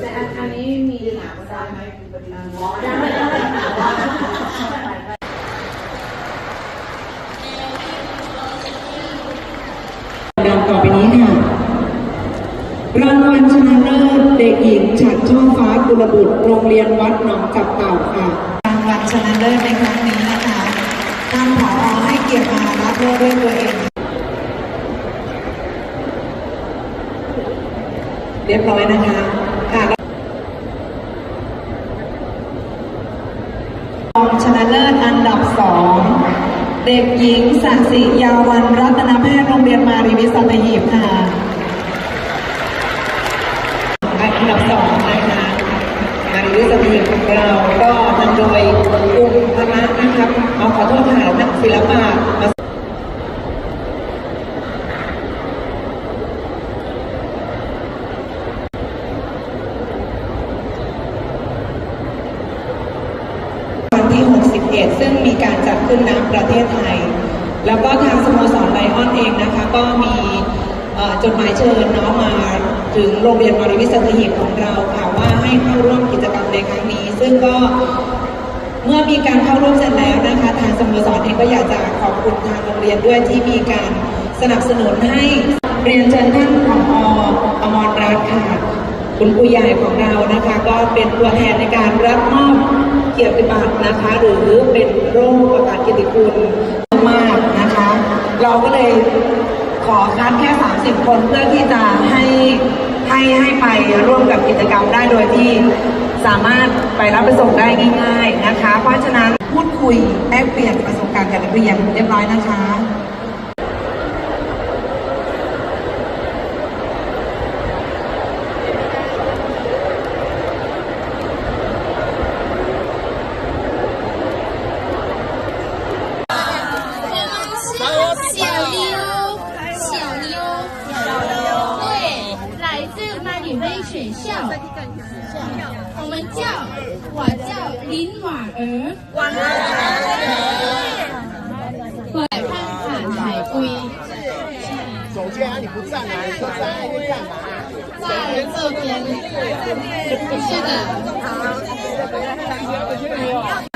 แต่อันนี้มีถามได้ไหมได้ดังต่อไปนี้ค่ะรางวัลชนะเลิศเด็กหญิงฉัดช่องฟ้ากุลบุตรโรงเรียนวัดหนองจับเต่าค่ะรางวัลชนะเลิศในครั้งนี้นะคะทานผอให้เกียรติมารับเลิศด้วยตัวเอง เรียบร้อยนะคะค่ะรองชนะเลิศอันดับสองเด็กหญิงสันสิยาวันรัตนแพทย์โรงเรียนมารีวิสัตหีบค่ะอันดับสองนะคะมารีวิสัตหีบของเราก็นำโดยคุณพระนะครับเอาขอโทษค่ะนักศิลปะมา วันที่ 61 ซึ่งมีการจัดขึ้นณประเทศไทย แล้วก็ทางสโมสรไลออนเองนะคะ ก็มีจดหมายเชิญเนาะมาถึงโรงเรียนมาริวิสัตหีบของเราค่ะว่าให้เข้าร่วมกิจกรรมในครั้งนี้ ซึ่งก็เมื่อมีการเข้าร่วมเสร็จแล้วนะคะ ทางสโมสรเองก็อยากจะขอบคุณทางโรงเรียนด้วยที่มีการสนับสนุนให้เรียนเชิญท่านผออมรรัตน์ค่ะ คุณผู้ใหญ่ของเรานะคะ ก็เป็นตัวแทนในการรับมอบ กียรติบัตรนะคะ หรือเป็นโรคประกาศเกียรติคุณมากนะคะ เราก็เลยขอคัดแค่ 30 คนเพื่อที่จะให้ให้ให้ไปร่วมกับกิจกรรมได้โดยที่สามารถไปรับไปส่งได้ง่าย ๆนะคะ เพราะฉะนั้นพูดคุยแลกเปลี่ยนประสบการณ์กับนักเรียนเรียบร้อยนะคะ 曼语威学校。我们叫，我叫林婉儿。婉儿。来看看海龟，首先啊，你不站啊，你不站那边干嘛？在这边。是的。好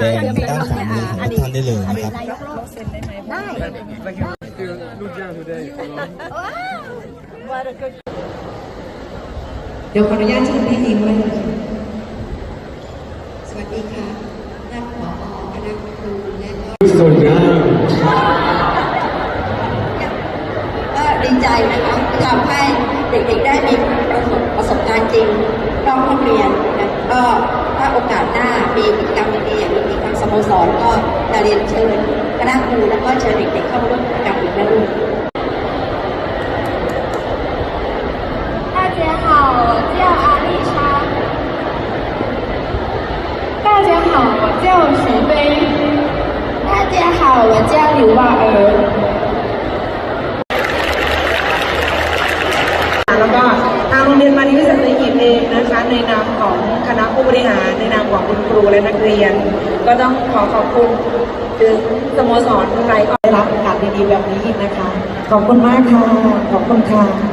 แดงด้านขวามือของท่านได้เลยนะครับคือลูกจ้เดี๋ยวขออนุญาตเชิญพี่อิมาเลยสวัสดีค่ะท่านผอคณะครูและก็สวัสดีครับก็ดีใจนะคะที่ทำให้เด็กๆได้มีประสบประสบการณ์จริงนอกห้องเรียนนะก็ถ้าโอกาสหน้ามี โมสรก็จะเรียนเชิญคณะครูแล้วก็เชิญเด็กๆเข้ามาร่วมกิจกรรมอีกนะลูก 大家好，我叫阿丽莎。大家好，我叫徐飞。大家好，我叫刘婉儿。 แล้วก็ทางโรงเรียนมาริวิสัตหีบเองนะคะ ในนามของคณะ ผู้บริหารในนามของคุณครูและนักเรียน ก็ต้องขอขอบคุณถึงสโมสรไรก็ได้รับโอกาสดีๆแบบนี้อีกนะคะ ขอบคุณมากค่ะ ขอบคุณค่ะ